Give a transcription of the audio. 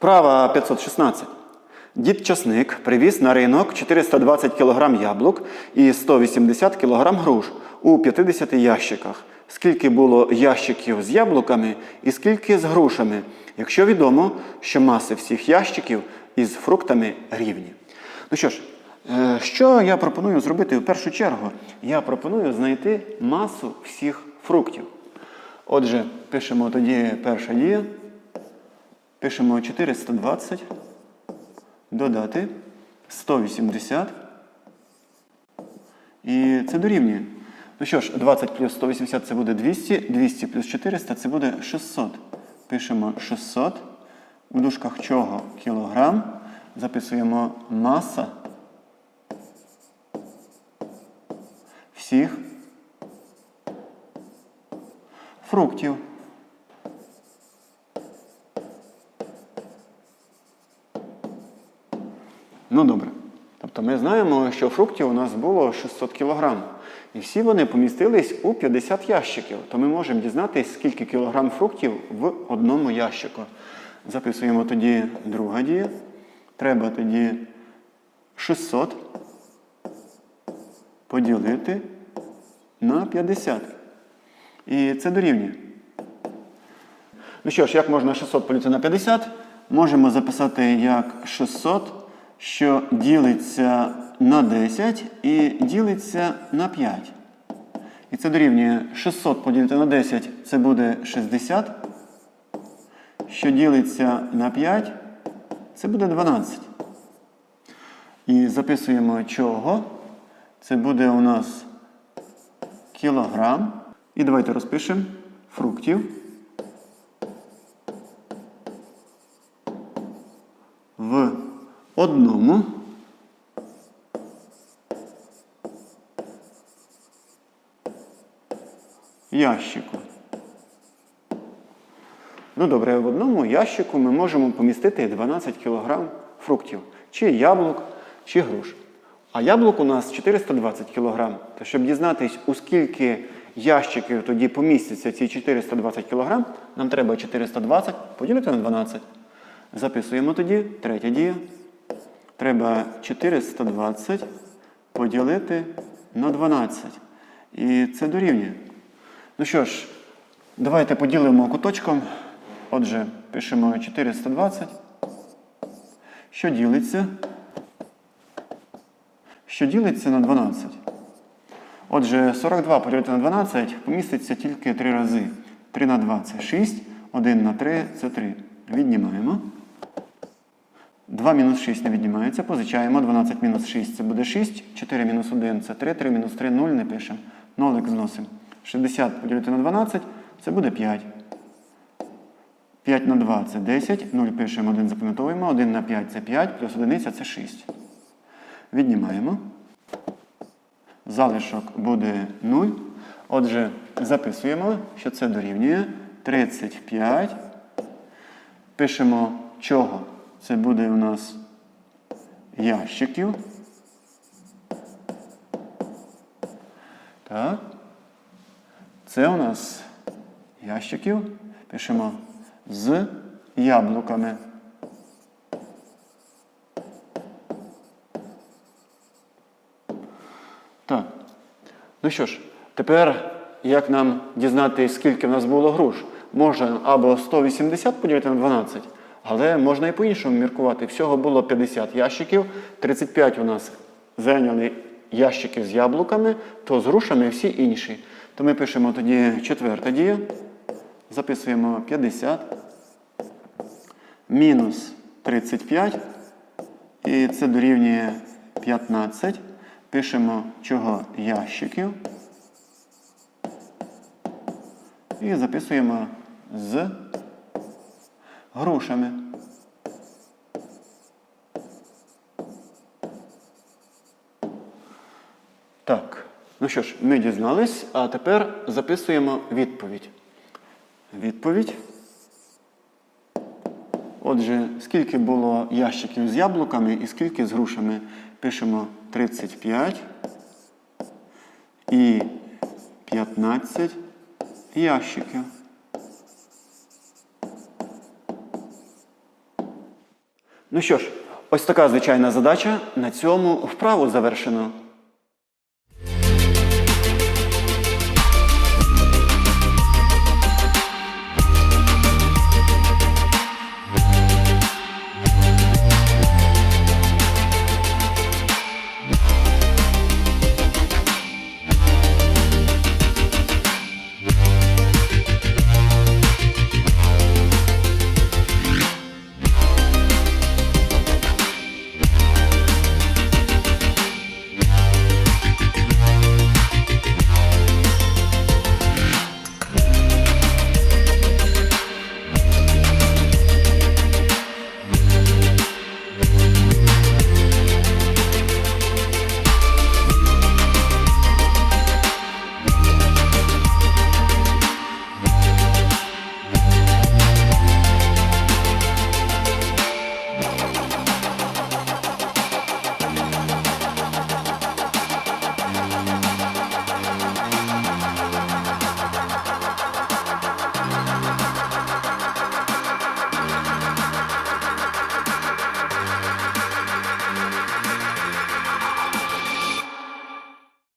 Вправа 516. Дід Часник привіз на ринок 420 кг яблук і 180 кг груш у 50 ящиках. Скільки було ящиків з яблуками і скільки з грушами, якщо відомо, що маси всіх ящиків із фруктами рівні. Ну що ж, е, що я пропоную зробити в першу чергу? Я пропоную знайти масу всіх фруктів. Отже, пишемо тоді перша дія. Пишемо 420, додати 180. І це дорівнює. Ну що ж, 20 плюс 180 це буде 200, 200 плюс 400 це буде 600. Пишемо 600. У дужках чого кілограм. Записуємо маса всіх фруктів. Ну добре. Тобто ми знаємо, що фруктів у нас було 600 кг. І всі вони помістились у 50 ящиків. То ми можемо дізнатися, скільки кілограм фруктів в одному ящику. Записуємо тоді друга дія. Треба тоді 600 поділити на 50. І це дорівнює. Ну що ж, як можна 600 поділити на 50? Можемо записати як 600, що ділиться на 10 і ділиться на 5. І це дорівнює 600 поділити на 10 це буде 60. Що ділиться на 5, це буде 12. І записуємо чого. Це буде у нас кілограм. І давайте розпишемо фруктів. В одному ящику. Ну добре, в одному ящику ми можемо помістити 12 кг фруктів, чи яблук, чи груш. А яблук у нас 420 кг. То щоб дізнатись, у скільки ящиків тоді помістяться ці 420 кг, нам треба 420 поділити на 12. Записуємо тоді третя дія. Треба 420 поділити на 12. І це дорівнює. Ну що ж, давайте поділимо куточком. Отже, пишемо 420. Що ділиться? Що ділиться на 12. Отже, 42 поділити на 12 поміститься тільки 3 рази. 3 на 2 це 6, 1 на 3 це 3. Віднімаємо. 2 мінус 6 не віднімається, позичаємо. 12 мінус 6 це буде 6, 4 мінус 1 це 3, 3 мінус 3 0 не пишемо. Нолик зносимо. 60 поділити на 12 це буде 5. 5 на 2 це 10, 0 пишемо, 1 запам'ятовуємо, 1 на 5 це 5, плюс 1 це 6. Віднімаємо. Залишок буде 0. Отже, записуємо, що це дорівнює 35. Пишемо чого? Це буде у нас ящиків. Так. Це у нас ящиків. Пишемо з яблуками. Так. Ну що ж, тепер як нам дізнатися, скільки в нас було груш? Можна або 180 поділити на 12, але можна і по-іншому міркувати. Всього було 50 ящиків, 35 у нас зайняли ящики з яблуками, то з грушами всі інші. То ми пишемо тоді четверта дія. Записуємо 50 мінус 35. І це дорівнює 15. Пишемо чого ящиків. І записуємо з грушами. Так, ну що ж, ми дізнались, а тепер записуємо відповідь. Відповідь. Отже, скільки було ящиків з яблуками і скільки з грушами? Пишемо 35 і 15 ящиків. Ну що ж, ось така звичайна задача. На цьому вправу завершено.